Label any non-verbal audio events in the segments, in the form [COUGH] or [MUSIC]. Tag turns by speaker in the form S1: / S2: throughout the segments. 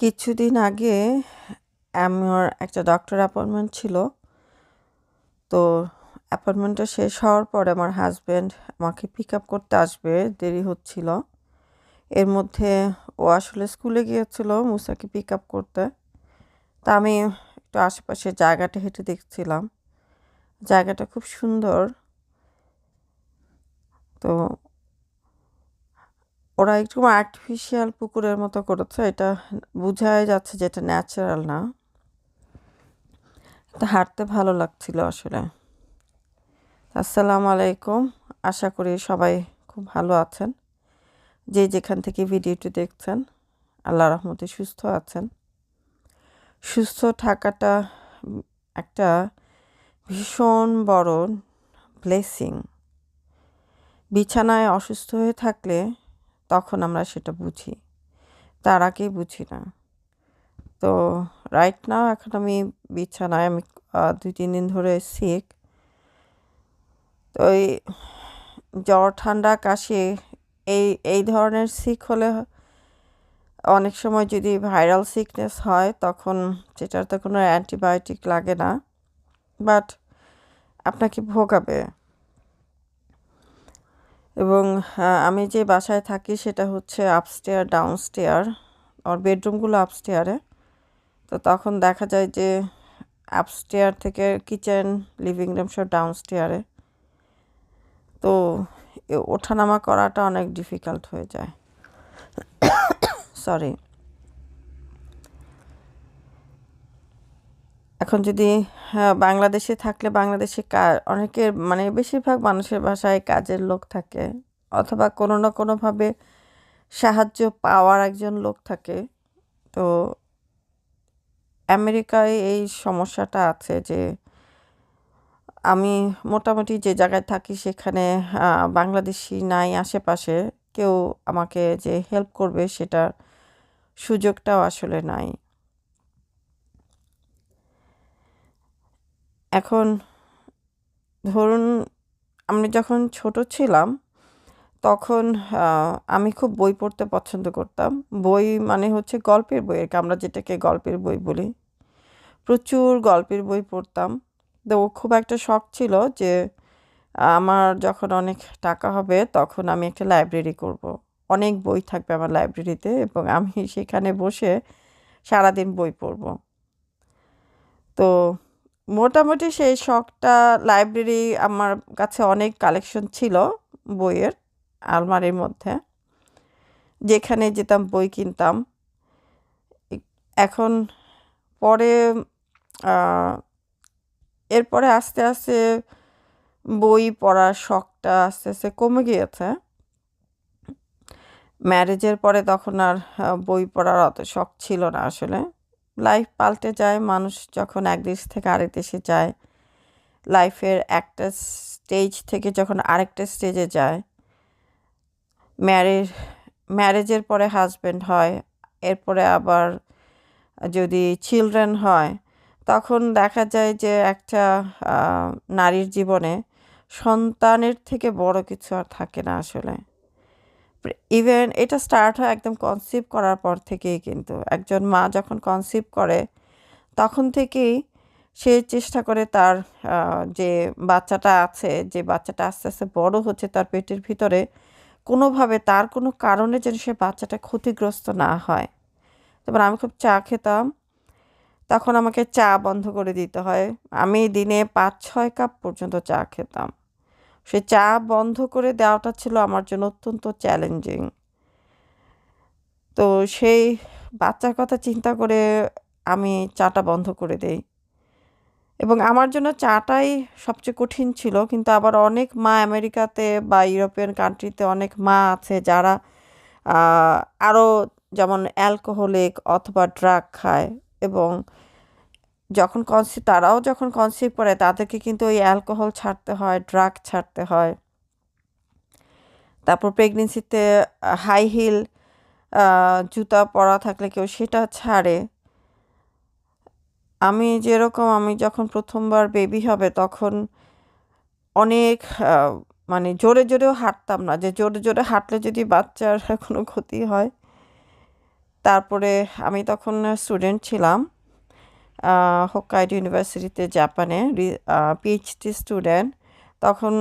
S1: কিছুদিন আগে আমার একটা ডক্টর অ্যাপয়েন্টমেন্ট ছিল। তো অ্যাপয়েন্টমেন্টটা শেষ হওয়ার পরে আমার হাজব্যান্ড আমাকে পিক আপ করতে আসবে, দেরি হচ্ছিল। এর মধ্যে ও আসলে স্কুলে গিয়েছিল মুসাকে পিক আপ করতে। তা আমি একটু আশেপাশে জায়গাটা হেঁটে দেখছিলাম। জায়গাটা খুব সুন্দর। তো ওরা একটু আর্টিফিশিয়াল পুকুরের মতো করেছে, এটা বোঝাই যাচ্ছে যে এটা ন্যাচারাল না। হাঁটতে ভালো লাগছিল আসলে। আসসালামু আলাইকুম আশা করি সবাই খুব ভালো আছেন। যে যেখান থেকে ভিডিওটি দেখছেন, আল্লাহ রহমতে সুস্থ আছেন। সুস্থ থাকাটা একটা ভীষণ বড় ব্লেসিং বিছানায় অসুস্থ হয়ে থাকলে তখন আমরা সেটা বুঝি। তার আগেই বুঝি না। তো রাইট নাও এখন আমি বিছানায় আমি দুই, তিন দিন ধরে সিক তো এই জ্বর, ঠান্ডা, কাশি, এই এই ধরনের সিক হলে অনেক সময় যদি ভাইরাল সিকনেস হয় তখন সেটার তো কোনো অ্যান্টিবায়োটিক লাগে না। বাট আপনাকে ভোগাবে। এবং আমি যে বাসায় থাকি সেটা হচ্ছে আপস্টেয়ার ডাউনস্টেয়ার আর বেডরুমগুলো আপস্টেয়ারে তো তখন দেখা যায় যে আপস্টেয়ার থেকে কিচেন লিভিং রুম সব ডাউনস্টেয়ারে তো ওঠানামা করাটা অনেক ডিফিকাল্ট হয়ে যায়। [COUGHS] সরি এখন যদি হ্যাঁ, বাংলাদেশে থাকলে বাংলাদেশে অনেকের মানে বেশিরভাগ মানুষের বাসায় কাজের লোক থাকে অথবা কোনো না কোনোভাবে সাহায্য পাওয়ার একজন লোক থাকে। তো আমেরিকায় এই সমস্যাটা আছে যে আমি মোটামুটি যে জায়গায় থাকি সেখানে বাংলাদেশি নাই আশেপাশে কেউ আমাকে যে হেল্প করবে সেটার সুযোগটাও আসলে নাই। এখন ধরুন আমি যখন ছোট ছিলাম, তখন আমি খুব বই পড়তে পছন্দ করতাম। বই মানে হচ্ছে গল্পের বই আর আমরা যেটাকে গল্পের বই বলি। প্রচুর গল্পের বই পড়তাম। তো খুব একটা শখ ছিল যে, আমার যখন অনেক টাকা হবে তখন আমি একটা লাইব্রেরি করব। অনেক বই থাকবে আমার লাইব্রেরিতে এবং আমি সেখানে বসে সারাদিন বই পড়ব। তো মোটামুটি সেই শখটা লাইব্রেরি আমার কাছে অনেক কালেকশন ছিল বইয়ের আলমারির মধ্যে। যেখানে যেতাম, বই কিনতাম। এখন পরে এরপরে আস্তে আস্তে বই পড়ার শখটা আস্তে আস্তে কমে গিয়েছে। ম্যারেজের পরে তখন আর বই পড়ার অত শখ ছিল না আসলে। লাইফ পাল্টে যায়, মানুষ যখন এক দেশ থেকে আরেক দেশে যায় লাইফের একটা স্টেজ থেকে যখন আরেকটা স্টেজে যায় ম্যারেজ ম্যারেজের পরে হাজব্যান্ড হয়, এরপরে আবার যদি চিলড্রেন হয়, তখন দেখা যায় যে একটা নারীর জীবনে সন্তানের থেকে বড় কিছু আর থাকে না আসলে। ইভেন এটা স্টার্ট হয় একদম কনসিভ করার পর থেকেই কিন্তু। একজন মা যখন কনসিভ করে, তখন থেকেই সে চেষ্টা করে তার যে বাচ্চাটা আছে, যে বাচ্চাটা আস্তে আস্তে বড় হচ্ছে তার পেটের ভিতরে, কোনোভাবে তার কোনো কারণে যেন সে বাচ্চাটা ক্ষতিগ্রস্ত না হয়। তারপর আমি খুব চা খেতাম, তখন আমাকে চা বন্ধ করে দিতে হয়। আমি দিনে পাঁচ ছয় কাপ পর্যন্ত চা খেতাম। সে চা বন্ধ করে দেওয়াটা ছিল আমার জন্য অত্যন্ত চ্যালেঞ্জিং তো সেই বাচ্চার কথা চিন্তা করে আমি চাটা বন্ধ করে দেই। এবং আমার জন্য চাটাই সবচেয়ে কঠিন ছিল, কিন্তু আবার অনেক মা আমেরিকাতে বা ইউরোপিয়ান কান্ট্রিতে অনেক মা আছে যারা আরও যেমন অ্যালকোহলিক অথবা ড্রাগ খায় এবং যখন কনসিভ তারাও যখন কনসিভ করে, তাদেরকে কিন্তু ওই অ্যালকোহল ছাড়তে হয় ড্রাগ ছাড়তে হয়। তারপর প্রেগনেন্সিতে হাই হিল জুতা পরা থাকলে কেউ সেটা ছাড়ে। আমি যেরকম, আমি যখন প্রথমবার বেবি হবে, তখন অনেক মানে জোরে জোরেও হাঁটতাম না। যে জোরে জোরে হাঁটলে যদি বাচ্চার [LAUGHS] কোনো ক্ষতি হয়, তারপরে আমি তখন স্টুডেন্ট ছিলাম। হোক্কাইডো ইউনিভার্সিটিতে জাপানে পিএইচডি স্টুডেন্ট তখন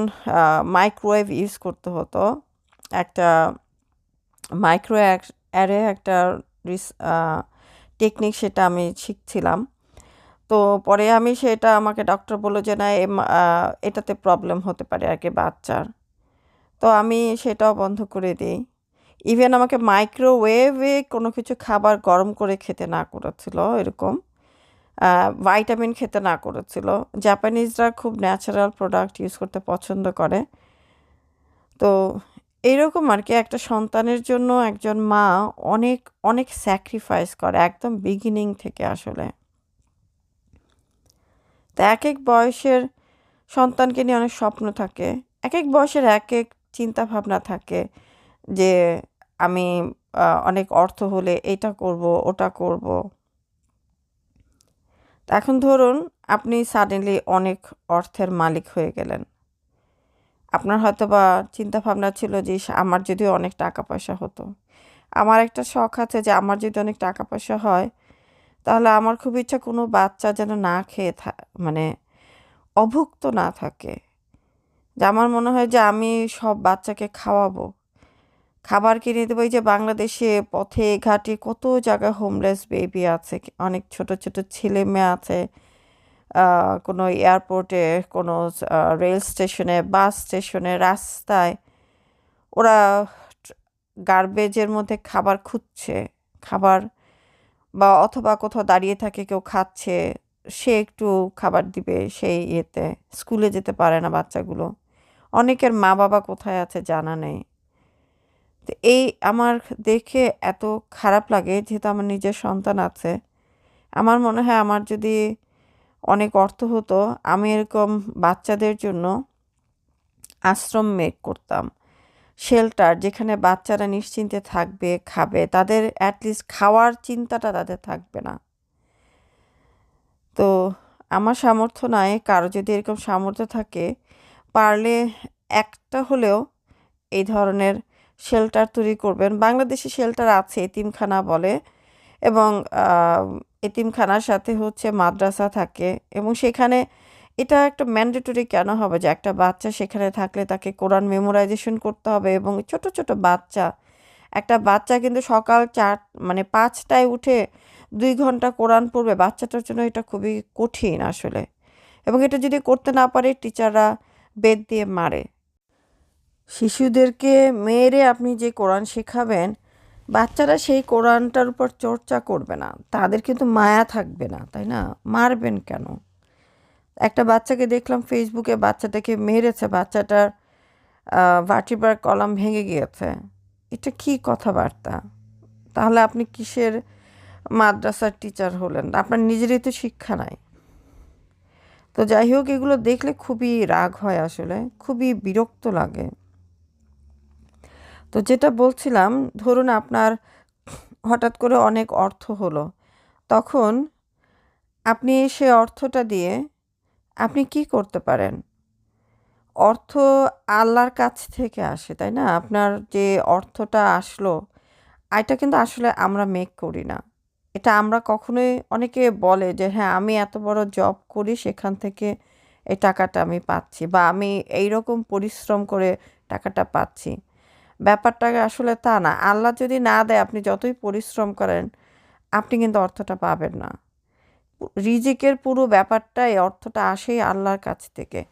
S1: মাইক্রোওয়েভ ইউজ করতে হতো। একটা মাইক্রো অ্যারে একটা টেকনিক সেটা আমি শিখছিলাম। তো পরে আমি সেটা আমাকে ডক্টর বলল যে, না এটাতে প্রবলেম হতে পারে আর কি বাচ্চার। তো আমি সেটাও বন্ধ করে দিই। ইভেন আমাকে মাইক্রোওয়েভে কোনো কিছু খাবার গরম করে খেতে না করেছিল এরকম। ভাইটামিন খেতে না করেছিল। জাপানিজরা খুব ন্যাচারাল প্রোডাক্ট ইউজ করতে পছন্দ করে। তো এইরকম আর কি, একটা সন্তানের জন্য একজন মা অনেক অনেক স্যাক্রিফাইস করে, একদম বিগিনিং থেকে আসলে। তো এক এক বয়সের সন্তানকে নিয়ে অনেক স্বপ্ন থাকে এক এক বয়সের এক এক চিন্তা ভাবনা থাকে যে আমি অনেক অর্থ হলে এটা করব, ওটা করব। এখন ধরুন আপনি সাডেনলি অনেক অর্থের মালিক হয়ে গেলেন। আপনার হয়তো বা চিন্তা ভাবনা ছিল যে আমার যদি অনেক টাকা পয়সা হতো। আমার একটা শখ আছে যে, আমার যদি অনেক টাকা পয়সা হয়, তাহলে আমার খুব ইচ্ছা কোনো বাচ্চা যেন না খেয়ে থা মানে অভুক্ত না থাকে। যে, আমার মনে হয় যে, আমি সব বাচ্চাকে খাওয়াবো। খাবার কিনে দেবো। এই যে বাংলাদেশে পথে ঘাটে কত জায়গায় হোমলেস বেবি আছে, অনেক ছোট ছোট ছেলে মেয়ে আছে কোনো এয়ারপোর্টে কোনো রেল স্টেশনে বাস স্টেশনে রাস্তায় ওরা গার্বেজের মধ্যে খাবার খুঁজছে। খাবার বা অথবা কোথাও দাঁড়িয়ে থাকে, কেউ খাচ্ছে, সে একটু খাবার দিবে সেই ইয়েতে। স্কুলে যেতে পারে না বাচ্চাগুলো। অনেকের মা বাবা কোথায় আছে জানা নেই। তো এই আমার দেখে এত খারাপ লাগে যেহেতু আমার নিজের সন্তান আছে। আমার মনে হয় আমার যদি অনেক অর্থ হতো, আমি এরকম বাচ্চাদের জন্য আশ্রম মেক করতাম। শেল্টার যেখানে বাচ্চারা নিশ্চিন্তে থাকবে, খাবে, তাদের অ্যাটলিস্ট খাওয়ার চিন্তাটা তাদের থাকবে না। তো আমার সামর্থ্য নয় কারও যদি এরকম সামর্থ্য থাকে, পারলে একটা হলেও এই ধরনের শেল্টার তৈরি করবেন। বাংলাদেশে শেল্টার আছে, এতিমখানা বলে। এবং এতিমখানার সাথে হচ্ছে মাদ্রাসা থাকে। এবং সেখানে এটা একটা ম্যান্ডেটরি কেন হবে যে একটা বাচ্চা সেখানে থাকলে তাকে কোরআন মেমোরাইজেশন করতে হবে এবং ছোট ছোট বাচ্চা। একটা বাচ্চা কিন্তু সকাল চার মানে পাঁচটায় উঠে দুই ঘণ্টা কোরআন পড়বে, বাচ্চাটার জন্য এটা খুবই কঠিন আসলে। এবং এটা যদি করতে না পারে, টিচাররা বেদ দিয়ে মারে। শিশুদেরকে, মেয়েরে আপনি যে কোরআন শেখাবেন, বাচ্চারা সেই কোরআনটার উপর চর্চা করবে না। তাদের কিন্তু মায়া থাকবে না, তাই না? মারবেন কেন? একটা বাচ্চাকে দেখলাম ফেসবুকে বাচ্চাটাকে মেরেছে, বাচ্চাটার ভার্টিবার কলাম ভেঙে গিয়েছে। এটা কি কথাবার্তা? তাহলে আপনি কিসের মাদ্রাসার টিচার হলেন? আপনার নিজেরই তো শিক্ষা নাই। তো যাই হোক, এগুলো দেখলে খুবই রাগ হয় আসলে, খুবই বিরক্ত লাগে। তো যেটা বলছিলাম, ধরুন আপনার হঠাৎ করে অনেক অর্থ হলো, তখন আপনি সে অর্থটা দিয়ে আপনি কি করতে পারেন? অর্থ আল্লাহর কাছ থেকে আসে, তাই না? আপনার যে অর্থটা আসলো, এটা কিন্তু আসলে আমরা মেক করি না। এটা আমরা কখনোই, অনেকে বলে যে হ্যাঁ আমি এত বড় জব করি, সেখান থেকে এই টাকাটা আমি পাচ্ছি বা আমি এই রকম পরিশ্রম করে টাকাটা পাচ্ছি। ব্যাপারটা আসলে তা না। আল্লাহ যদি না দেয়, আপনি যতই পরিশ্রম করেন, আপনি কিন্তু অর্থটা পাবেন না। রিজিকের পুরো ব্যাপারটাই, অর্থটা আসেই আল্লাহর কাছ থেকে।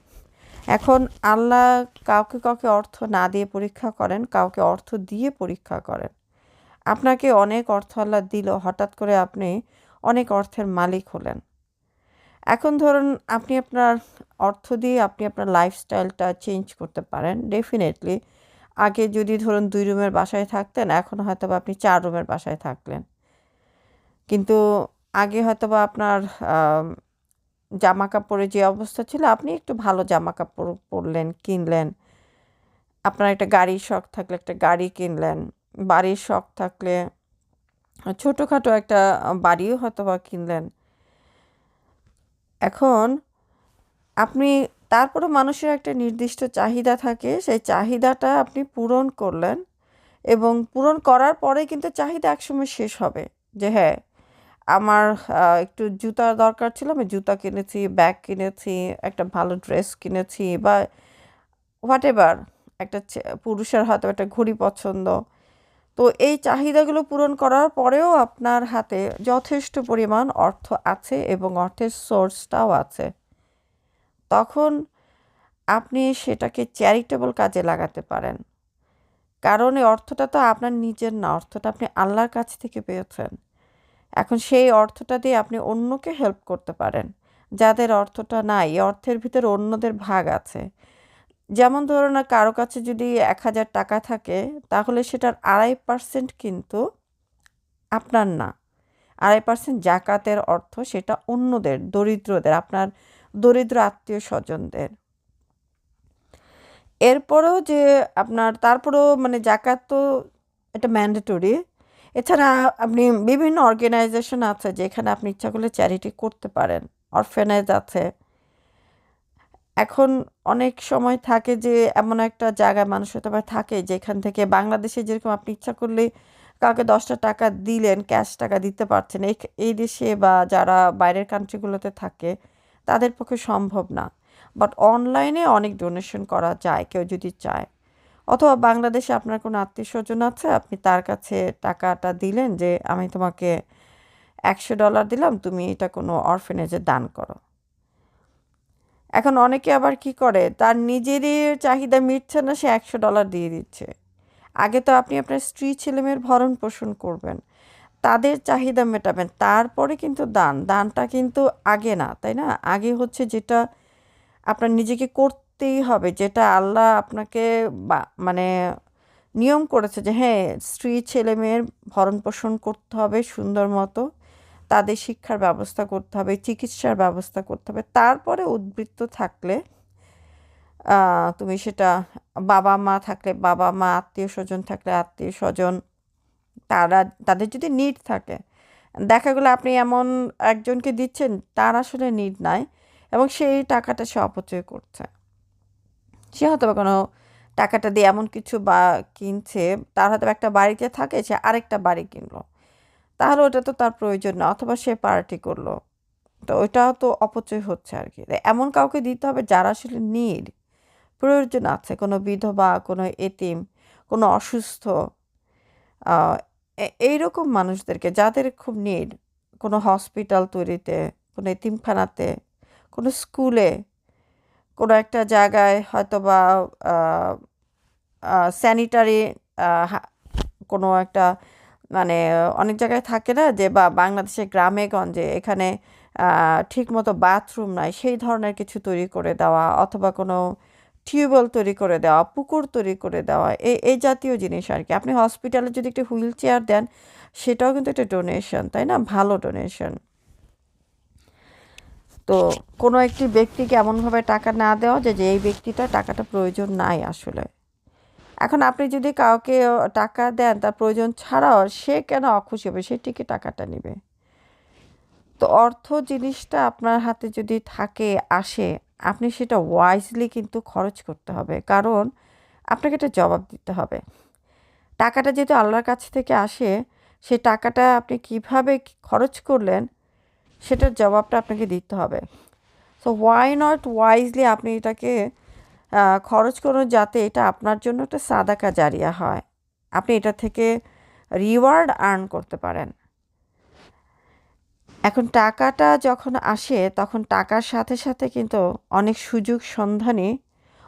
S1: এখন আল্লাহ কাউকে কাউকে অর্থ না দিয়ে পরীক্ষা করেন, কাউকে অর্থ দিয়ে পরীক্ষা করেন। আপনাকে অনেক অর্থ আল্লাহ দিল, হঠাৎ করে আপনি অনেক অর্থের মালিক হলেন। এখন ধরুন, আপনি আপনার অর্থ দিয়ে আপনি আপনার লাইফস্টাইলটা চেঞ্জ করতে পারেন। ডেফিনেটলি আগে যদি ধরুন দুই রুমের বাসায় থাকতেন, এখন হয়তো আপনি চার রুমের বাসায় থাকলেন। কিন্তু আগে হয়তো বা আপনার জামা কাপড়ের যে অবস্থা ছিল, আপনি একটু ভালো জামা কাপড় পরলেন, কিনলেন। আপনার একটা গাড়ির শখ থাকলে একটা গাড়ি কিনলেন, বাড়ির শখ থাকলে ছোটোখাটো একটা বাড়িও হয়তো বা কিনলেন। এখন আপনি তারপরে মানুষের একটা নির্দিষ্ট চাহিদা থাকে, সেই চাহিদাটা আপনি পূরণ করলেন এবং পূরণ করার পরে কিন্তু চাহিদা একসময় শেষ হবে যে হ্যাঁ আমার একটু জুতার দরকার ছিল, আমি জুতা কিনেছি, ব্যাগ কিনেছি, একটা ভালো ড্রেস কিনেছি বা হোয়াট এভার একটা পুরুষের হয়তো একটা ঘড়ি পছন্দ। তো এই চাহিদাগুলো পূরণ করার পরেও আপনার হাতে যথেষ্ট পরিমাণ অর্থ আছে এবং অর্থের সোর্সটাও আছে। তখন আপনি সেটাকে চ্যারিটেবল কাজে লাগাতে পারেন। কারণ এই অর্থটা তো আপনার নিজের না, অর্থটা আপনি আল্লাহর কাছ থেকে পেয়েছেন। এখন সেই অর্থটা দিয়ে আপনি অন্যকে হেল্প করতে পারেন। যাদের অর্থটা নাই অর্থের ভিতরে অন্যদের ভাগ আছে। যেমন ধরুন কারও কাছে যদি এক হাজার টাকা থাকে, তাহলে সেটার আড়াই পার্সেন্ট কিন্তু আপনার না। আড়াই পার্সেন্ট জাকাতের অর্থ সেটা অন্যদের, দরিদ্রদের, আপনার দরিদ্র আত্মীয় স্বজনদের। এরপরেও যে আপনার, তারপরেও মানে জাকাত তো এটা ম্যান্ডেটরি এছাড়া আপনি বিভিন্ন অর্গানাইজেশন আছে যেখানে আপনি ইচ্ছা করলে চ্যারিটি করতে পারেন। অরফেনেজ আছে। এখন অনেক সময় থাকে যে এমন একটা জায়গায় মানুষ হতে পারে থাকে যেখান থেকে বাংলাদেশে যেরকম আপনি ইচ্ছা করলে কাউকে দশটা টাকা দিলেন ক্যাশ টাকা দিতে পারছেন। এই দেশে বা যারা বাইরের কান্ট্রিগুলোতে থাকে তাদের পক্ষে সম্ভব না। বাট অনলাইনে অনেক ডোনেশন করা যায়, কেউ যদি চায়। অথবা বাংলাদেশে আপনার কোনো আত্মীয় স্বজন আছে, আপনি তার কাছে টাকাটা দিলেন যে, আমি তোমাকে একশো ডলার দিলাম, তুমি এটা কোনো অরফেনেজে দান করো। এখন অনেকে আবার কি করে, তার নিজেরই চাহিদা মিটছে না, সে একশো ডলার দিয়ে দিচ্ছে। আগে তো আপনি আপনার স্ত্রী, ছেলেমেয়ের ভরণ পোষণ করবেন। তাদের চাহিদা মেটাবেন। তারপরে কিন্তু দান। দানটা কিন্তু আগে না, তাই না? আগে হচ্ছে যেটা আপনার নিজেকে করতেই হবে, যেটা আল্লাহ আপনাকে মানে নিয়ম করেছে যে হ্যাঁ স্ত্রী, ছেলে, মেয়ের ভরণ পোষণ করতে হবে সুন্দর মতো। তাদের শিক্ষার ব্যবস্থা করতে হবে, চিকিৎসার ব্যবস্থা করতে হবে। তারপরে উদ্বৃত্ত থাকলে তুমি সেটা বাবা মা থাকলে বাবা মা আত্মীয় স্বজন থাকলে আত্মীয় স্বজন তারা, তাদের যদি নিড থাকে। দেখা গেলো আপনি এমন একজনকে দিচ্ছেন, তার আসলে নিড নাই এবং সেই টাকাটা সে অপচয় করছে। সে হয়তো কোনো টাকাটা দিয়ে এমন কিছু বা কিনছে, তার হয়তো একটা বাড়িতে থাকে, সে আরেকটা বাড়ি কিনলো। তাহলে ওটা তো তার প্রয়োজন না, অথবা সে পার্টি করল। তো ওইটাও তো অপচয় হচ্ছে আর কি। এমন কাউকে দিতে হবে যারা আসলে নিড প্রয়োজন আছে, কোনো বিধবা, কোনো এতিম, কোনো অসুস্থ। এইরকম মানুষদেরকে যাদের খুব নিড কোনো হসপিটাল তৈরিতে, কোনো এতিমখানাতে কোনো স্কুলে কোনো একটা জায়গায় হয়তো বা স্যানিটারি কোনো একটা মানে অনেক জায়গায় থাকে না যে বা বাংলাদেশের গ্রামে গঞ্জে এখানে ঠিক মতো বাথরুম নাই, সেই ধরনের কিছু তৈরি করে দেওয়া অথবা কোনো টিউবওয়েল তৈরি করে দেওয়া, পুকুর তৈরি করে দেওয়া এই এই জাতীয় জিনিস আর কি। আপনি হসপিটালে যদি একটা হুইল চেয়ার দেন, সেটাও কিন্তু একটা ডোনেশন তাই না? ভালো ডোনেশন তো কোনো একটি ব্যক্তিকে এমনভাবে টাকা না দেওয়া যে যে এই ব্যক্তিটা টাকাটা প্রয়োজন নাই আসলে। এখন আপনি যদি কাউকে টাকা দেন, তার প্রয়োজন ছাড়াও সে কেন অখুশি হবে? সে ঠিকই টাকাটা নেবে। তো অর্থ জিনিসটা আপনার হাতে যদি থাকে, আসে আপনি সেটা ওয়াইজলি কিন্তু খরচ করতে হবে। কারণ আপনাকে এটা জবাব দিতে হবে। টাকাটা যেহেতু আল্লাহর কাছ থেকে আসে, সেই টাকাটা আপনি কীভাবে খরচ করলেন, সেটার জবাবটা আপনাকে দিতে হবে। সো ওয়াই নট ওয়াইজলি আপনি এটাকে খরচ করুন যাতে এটা আপনার জন্য একটা সাদাকা জারিয়া হয়। আপনি এটা থেকে রিওয়ার্ড আর্ন করতে পারেন। এখন টাকাটা যখন আসে, তখন টাকার সাথে সাথে কিন্তু অনেক সুযোগ সন্ধানী,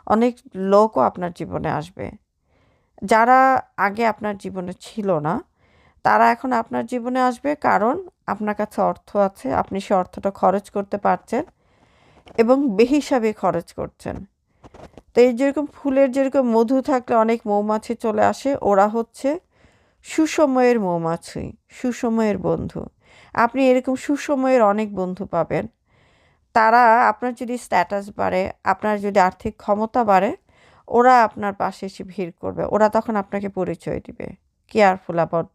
S1: অনেক লোকও আপনার জীবনে আসবে। যারা আগে আপনার জীবনে ছিল না, তারা এখন আপনার জীবনে আসবে কারণ আপনার কাছে অর্থ আছে, আপনি সে অর্থটা খরচ করতে পারছেন এবং বেহিসাবে খরচ করছেন। তো এই যেরকম ফুলের যেরকম মধু থাকলে অনেক মৌমাছি চলে আসে, ওরা হচ্ছে সুসময়ের মৌমাছি, সুসময়ের বন্ধু। আপনি এরকম সুসময়ের অনেক বন্ধু পাবেন। তারা আপনার যদি স্ট্যাটাস বাড়ে, আপনার যদি আর্থিক ক্ষমতা বাড়ে, ওরা আপনার পাশে এসে ভিড় করবে। ওরা তখন আপনাকে পরিচয় দিবে। Careful about